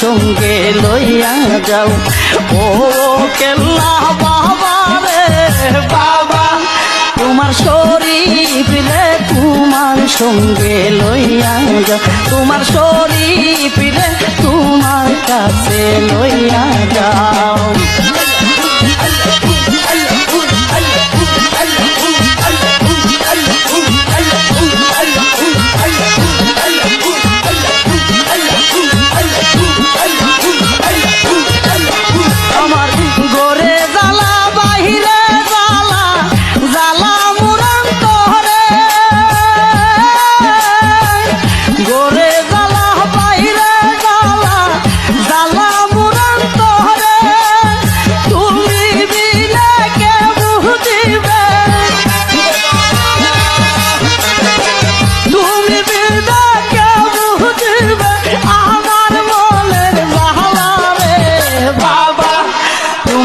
সঙ্গে লইয়া যাও। ও কেল্লা বাবা রে বাবা, তোমার শরীফ রে তোমার সঙ্গে লইয়া যাও। তোমার শরীফ রে তোমার কাছে লইয়া যাও।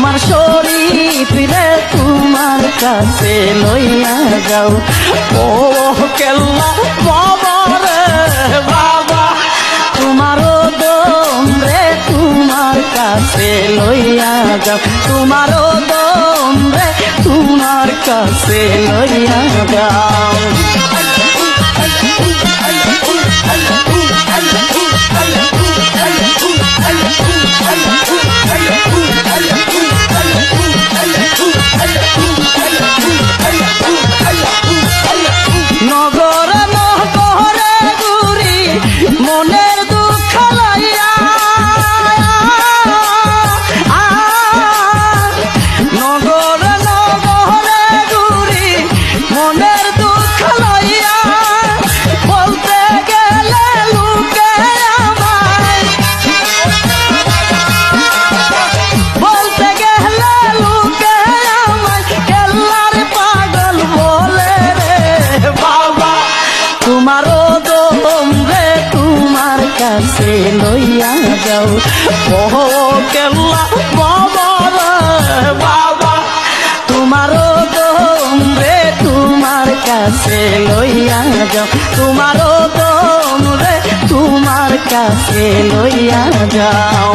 তোমার শরীর তোমার কাছে লইয়া যাও। ও কেল্লা বাবা বাবা। তোমার দম রে, তোমার কাছে লইয়া যাও। তোমার দম রে, তোমার কাছে লইয়া যাও ও কেল্লা বাবা বাবা, তোমারও দম রে তোমার কাছে লইয়া যাও। তোমারও দম রে তোমার কাছে লইয়া যাও।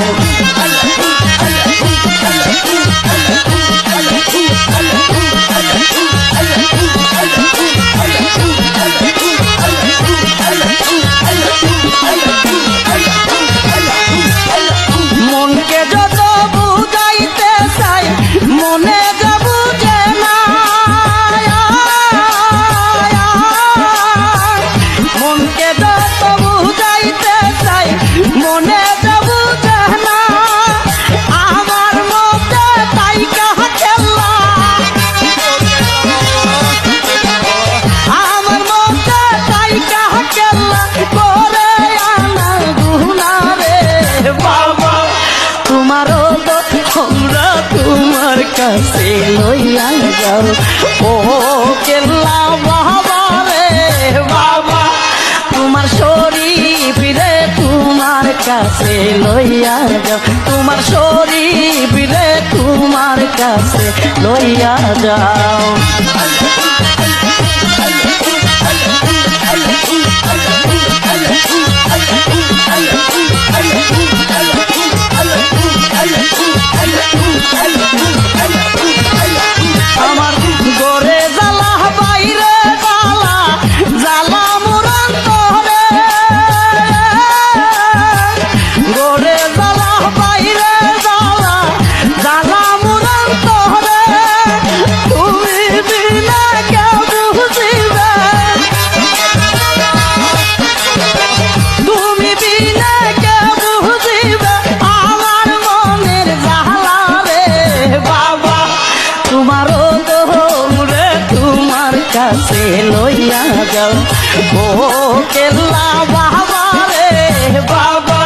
আমার মতে তাই আমার মতে তাই কাহা খেলা? করে আনা গুনা রে। বাবা, তোমারও তো তোমার কাছে ও বাবা রে, বাবা। তোমার শরীফ রে তোমার কাছে লইয়া যাও। তোমার শরীফ রে তোমার কাছে লইয়া যাও। কাছে লইয়া যাও। ও কেল্লা বাবা রে বাবা,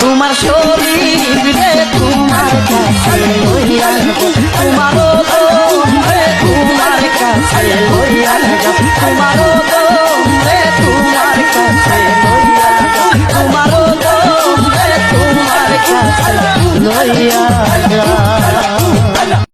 তোমার শরীর রে তোমার কাছে লইয়া যাও। তোমারও দোম রে তোমার কাছে